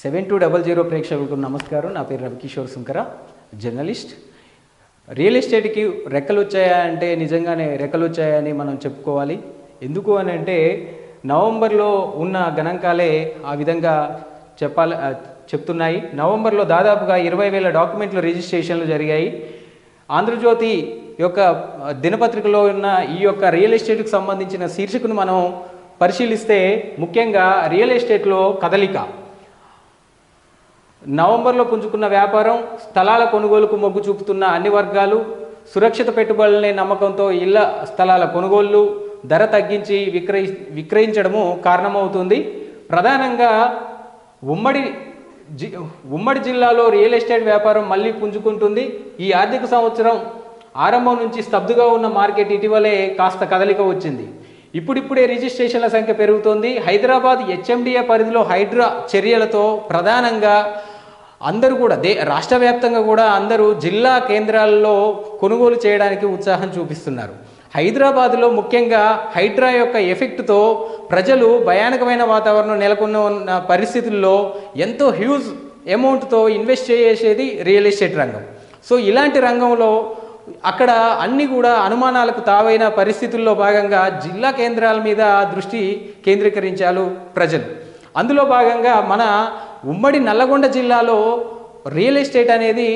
Seven two double zero ప్రేక్షకులకు నమస్కారం. నా పేరు రవికిషోర్ సుంకర జర్నలిస్ట్. రియల్ ఎస్టేట్కి రెక్కలు వచ్చాయా అంటే నిజంగానే రెక్కలు వచ్చాయని మనం చెప్పుకోవాలి. ఎందుకు అని అంటే నవంబర్లో ఉన్న గణాంకాలే ఆ విధంగా చెప్పాలి చెప్తున్నాయి. నవంబర్లో దాదాపుగా ఇరవై వేల డాక్యుమెంట్లు రిజిస్ట్రేషన్లు జరిగాయి. ఆంధ్రజ్యోతి యొక్క దినపత్రికలో ఉన్న ఈ యొక్క రియల్ ఎస్టేట్కి సంబంధించిన శీర్షికను మనం పరిశీలిస్తే ముఖ్యంగా రియల్ ఎస్టేట్లో కదలిక. నవంబర్లో పుంజుకున్న వ్యాపారం స్థలాల కొనుగోలుకు మొగ్గు చూపుతున్న అన్ని వర్గాలు సురక్షిత పెట్టుబడులనే నమ్మకంతో ఇళ్ళ స్థలాల కొనుగోళ్ళు ధర తగ్గించి విక్రయి విక్రయించడము కారణమవుతుంది. ప్రధానంగా ఉమ్మడి జి ఉమ్మడి జిల్లాలో రియల్ ఎస్టేట్ వ్యాపారం మళ్ళీ పుంజుకుంటుంది. ఈ ఆర్థిక సంవత్సరం ఆరంభం నుంచి స్తబ్దుగా ఉన్న మార్కెట్ ఇటీవలే కాస్త కదలిక వచ్చింది. ఇప్పుడిప్పుడే రిజిస్ట్రేషన్ల సంఖ్య పెరుగుతోంది. హైదరాబాద్ హెచ్ఎండిఏ పరిధిలో హైడ్రా చర్యలతో ప్రధానంగా అందరూ కూడా దే రాష్ట్ర వ్యాప్తంగా కూడా అందరూ జిల్లా కేంద్రాల్లో కొనుగోలు చేయడానికి ఉత్సాహం చూపిస్తున్నారు. హైదరాబాద్లో ముఖ్యంగా హైడ్రా యొక్క ఎఫెక్ట్తో ప్రజలు భయానకమైన వాతావరణం నెలకొన్న ఉన్న పరిస్థితుల్లో ఎంతో హ్యూజ్ అమౌంట్తో ఇన్వెస్ట్ చేసేది రియల్ ఎస్టేట్ రంగం. సో ఇలాంటి రంగంలో అక్కడ అన్ని కూడా అనుమానాలకు తావైన పరిస్థితుల్లో భాగంగా జిల్లా కేంద్రాల మీద దృష్టి కేంద్రీకరించారు ప్రజలు. అందులో భాగంగా మన ఉమ్మడి నల్లగొండ జిల్లాలో రియల్ ఎస్టేట్ అనేది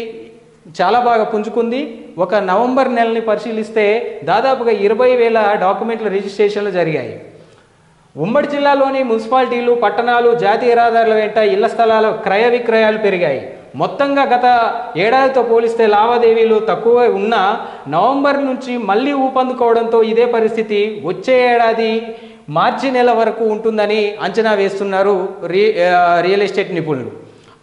చాలా బాగా పుంజుకుంది. ఒక నవంబర్ నెలని పరిశీలిస్తే దాదాపుగా ఇరవై వేల డాక్యుమెంట్ల రిజిస్ట్రేషన్లు జరిగాయి. ఉమ్మడి జిల్లాలోని మున్సిపాలిటీలు పట్టణాలు జాతీయ రహదారుల వెంట ఇళ్ళ స్థలాల క్రయ విక్రయాలు పెరిగాయి. మొత్తంగా గత ఏడాదితో పోలిస్తే లావాదేవీలు తక్కువ ఉన్న నవంబర్ నుంచి మళ్ళీ ఊపందుకోవడంతో ఇదే పరిస్థితి. వచ్చే ఏడాది మార్చి నెల వరకు ఉంటుందని అంచనా వేస్తున్నారు రి రియల్ ఎస్టేట్ నిపుణులు.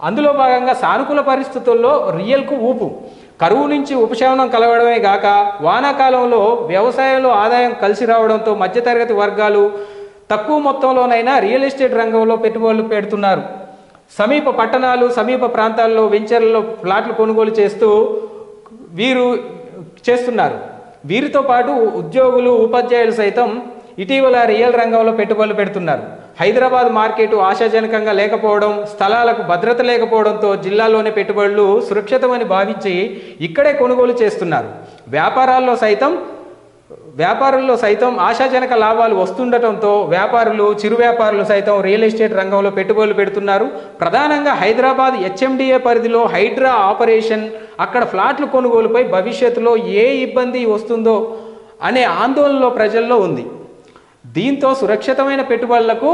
అందులో భాగంగా సానుకూల పరిస్థితుల్లో రియల్కు ఊపు. కరువు నుంచి ఉపశమనం కలవడమే గాక వానాకాలంలో వ్యవసాయంలో ఆదాయం కలిసి రావడంతో మధ్యతరగతి వర్గాలు తక్కువ మొత్తంలోనైనా రియల్ ఎస్టేట్ రంగంలో పెట్టుబడులు పెడుతున్నారు. సమీప పట్టణాలు సమీప ప్రాంతాల్లో వెంచర్లలో ఫ్లాట్లు కొనుగోలు చేస్తూ వీరు చేస్తున్నారు. వీరితో పాటు ఉద్యోగులు ఉపాధ్యాయులు సైతం ఇటీవల రియల్ రంగంలో పెట్టుబడులు పెడుతున్నారు. హైదరాబాద్ మార్కెట్ ఆశాజనకంగా లేకపోవడం స్థలాలకు భద్రత లేకపోవడంతో జిల్లాలోని పెట్టుబడులు సురక్షితమని భావించి ఇక్కడే కొనుగోలు చేస్తున్నారు. వ్యాపారాల్లో సైతం వ్యాపారుల్లో సైతం ఆశాజనక లాభాలు వస్తుండటంతో వ్యాపారులు చిరు వ్యాపారులు సైతం రియల్ ఎస్టేట్ రంగంలో పెట్టుబడులు పెడుతున్నారు. ప్రధానంగా హైదరాబాద్ హెచ్ఎండిఏ పరిధిలో హైడ్రా ఆపరేషన్ అక్కడ ఫ్లాట్లు కొనుగోలుపై భవిష్యత్తులో ఏ ఇబ్బంది వస్తుందో అనే ఆందోళనలో ప్రజల్లో ఉంది. దీంతో సురక్షితమైన పెట్టుబడులకు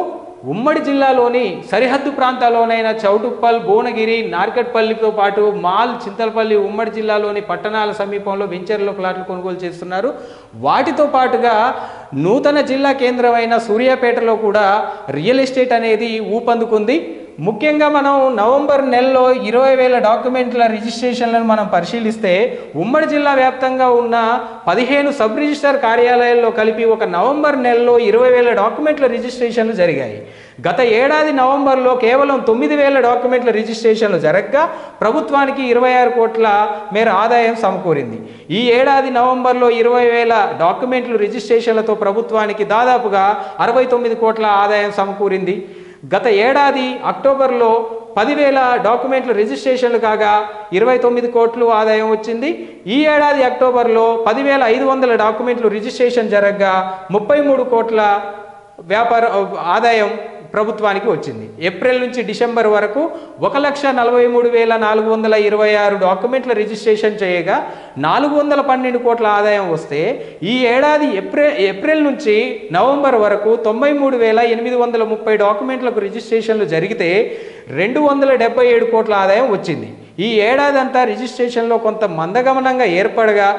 ఉమ్మడి జిల్లాలోని సరిహద్దు ప్రాంతాల్లోనైన చౌటుప్పల్ భువనగిరి నార్కట్పల్లితో పాటు మాల్ చింతలపల్లి ఉమ్మడి జిల్లాలోని పట్టణాల సమీపంలో వెంచర్లో ప్లాట్లు కొనుగోలు చేస్తున్నారు. వాటితో పాటుగా నూతన జిల్లా కేంద్రమైన సూర్యాపేటలో కూడా రియల్ ఎస్టేట్ అనేది ఊపందుకుంది. ముఖ్యంగా మనం నవంబర్ నెలలో ఇరవై వేల డాక్యుమెంట్ల రిజిస్ట్రేషన్లను మనం పరిశీలిస్తే ఉమ్మడి జిల్లా వ్యాప్తంగా ఉన్న పదిహేను సబ్ రిజిస్టర్ కార్యాలయాల్లో కలిపి ఒక నవంబర్ నెలలో ఇరవై వేల డాక్యుమెంట్ల రిజిస్ట్రేషన్లు జరిగాయి. గత ఏడాది నవంబర్లో కేవలం తొమ్మిది వేల డాక్యుమెంట్ల రిజిస్ట్రేషన్లు జరగగా ప్రభుత్వానికి ఇరవై ఆరు కోట్ల మేర ఆదాయం సమకూరింది. ఈ ఏడాది నవంబర్లో ఇరవై వేల డాక్యుమెంట్లు రిజిస్ట్రేషన్లతో ప్రభుత్వానికి దాదాపుగా అరవై తొమ్మిది కోట్ల ఆదాయం సమకూరింది. గత ఏడాది అక్టోబర్లో పదివేల డాక్యుమెంట్లు రిజిస్ట్రేషన్లు కాగా ఇరవై తొమ్మిది కోట్లు ఆదాయం వచ్చింది. ఈ ఏడాది అక్టోబర్లో పదివేల ఐదు వందల డాక్యుమెంట్లు రిజిస్ట్రేషన్ జరగగా ముప్పై మూడు కోట్ల వ్యాపార ఆదాయం ప్రభుత్వానికి వచ్చింది. ఏప్రిల్ నుంచి డిసెంబర్ వరకు ఒక లక్ష నలభై మూడు వేల నాలుగు వందల ఇరవై ఆరు డాక్యుమెంట్ల రిజిస్ట్రేషన్ చేయగా నాలుగు వందల పన్నెండు కోట్ల ఆదాయం వస్తే ఈ ఏడాది ఏప్రిల్ ఏప్రిల్ నుంచి నవంబర్ వరకు తొంభై మూడు వేల ఎనిమిది వందల ముప్పై డాక్యుమెంట్లకు రిజిస్ట్రేషన్లు జరిగితే రెండు వందల డెబ్బై ఏడు కోట్ల ఆదాయం వచ్చింది. ఈ ఏడాది అంతా రిజిస్ట్రేషన్లో కొంత మందగమనంగా ఏర్పడగా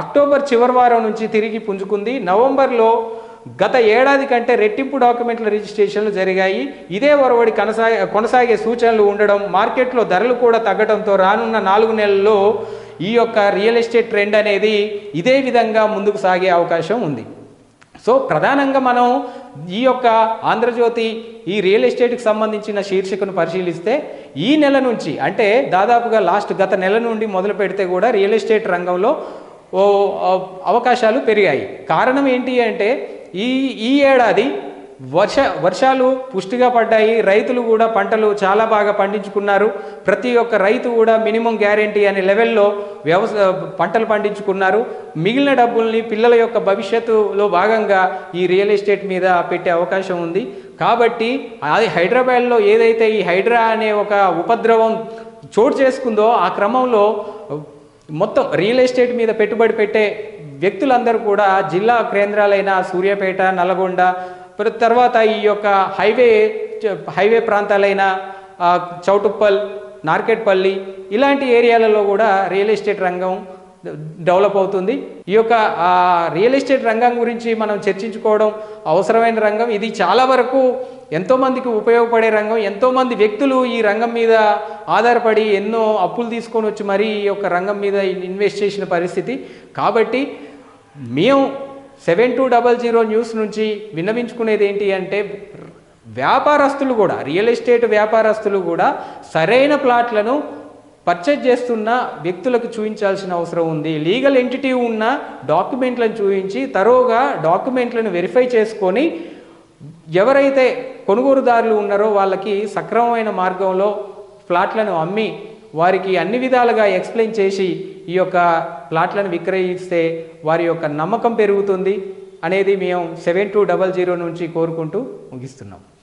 అక్టోబర్ చివరి వారం నుంచి తిరిగి పుంజుకుంది. నవంబర్లో గత ఏడాది కంటే రెట్టింపు డాక్యుమెంట్ల రిజిస్ట్రేషన్లు జరిగాయి. ఇదే ఒరవడి కొనసాగే కొనసాగే సూచనలు ఉండడం మార్కెట్లో ధరలు కూడా తగ్గడంతో రానున్న నాలుగు నెలల్లో ఈ యొక్క రియల్ ఎస్టేట్ ట్రెండ్ అనేది ఇదే విధంగా ముందుకు సాగే అవకాశం ఉంది. సో ప్రధానంగా మనం ఈ యొక్క ఆంధ్రజ్యోతి ఈ రియల్ ఎస్టేట్కి సంబంధించిన శీర్షికను పరిశీలిస్తే ఈ నెల నుంచి అంటే దాదాపుగా లాస్ట్ గత నెల నుండి మొదలు పెడితే కూడా రియల్ ఎస్టేట్ రంగంలో ఓ అవకాశాలు పెరిగాయి. కారణం ఏంటి అంటే ఈ ఈ ఏడాది వర్ష వర్షాలు పుష్టిగా పడ్డాయి. రైతులు కూడా పంటలు చాలా బాగా పండించుకున్నారు. ప్రతి ఒక్క రైతు కూడా మినిమం గ్యారంటీ అనే లెవెల్లో వ్యవసాయ పంటలు పండించుకున్నారు. మిగిలిన డబ్బుల్ని పిల్లల యొక్క భవిష్యత్తులో భాగంగా ఈ రియల్ ఎస్టేట్ మీద పెట్టే అవకాశం ఉంది. కాబట్టి అది హైదరాబాద్లో ఏదైతే ఈ హైడ్రా అనే ఒక ఉపద్రవం చోటు చేసుకుందో ఆ క్రమంలో మొత్తం రియల్ ఎస్టేట్ మీద పెట్టుబడి పెట్టే వ్యక్తులందరూ కూడా జిల్లా కేంద్రాలైన సూర్యాపేట నల్గొండ తర్వాత ఈ యొక్క హైవే హైవే ప్రాంతాలైన చౌటుప్పల్ నార్కెట్పల్లి ఇలాంటి ఏరియాలలో కూడా రియల్ ఎస్టేట్ రంగం డెవలప్ అవుతుంది. ఈ యొక్క రియల్ ఎస్టేట్ రంగం గురించి మనం చర్చించుకోవడం అవసరమైన రంగం. ఇది చాలా వరకు ఎంతోమందికి ఉపయోగపడే రంగం ఎంతోమంది వ్యక్తులు ఈ రంగం మీద ఆధారపడి ఎన్నో అప్పులు తీసుకొని వచ్చి మరీ ఈ యొక్క రంగం మీద ఇన్వెస్ట్ చేసిన పరిస్థితి. కాబట్టి మేము seven two double zero news నుంచి విన్నవించుకునేది ఏంటి అంటే వ్యాపారస్తులు కూడా రియల్ ఎస్టేట్ వ్యాపారస్తులు కూడా సరైన ప్లాట్లను పర్చేజ్ చేస్తున్న వ్యక్తులకు చూపించాల్సిన అవసరం ఉంది. లీగల్ ఎంటిటీ ఉన్న డాక్యుమెంట్లను చూపించి తరోగా డాక్యుమెంట్లను వెరిఫై చేసుకొని ఎవరైతే కొనుగోలుదారులు ఉన్నారో వాళ్ళకి సక్రమమైన మార్గంలో ప్లాట్లను అమ్మి వారికి అన్ని విధాలుగా ఎక్స్ప్లెయిన్ చేసి ఈ యొక్క ప్లాట్లను విక్రయిస్తే వారి యొక్క నమ్మకం పెరుగుతుంది అనేది మేము సెవెన్ టూ డబల్ జీరో నుంచి కోరుకుంటూ ముగిస్తున్నాం.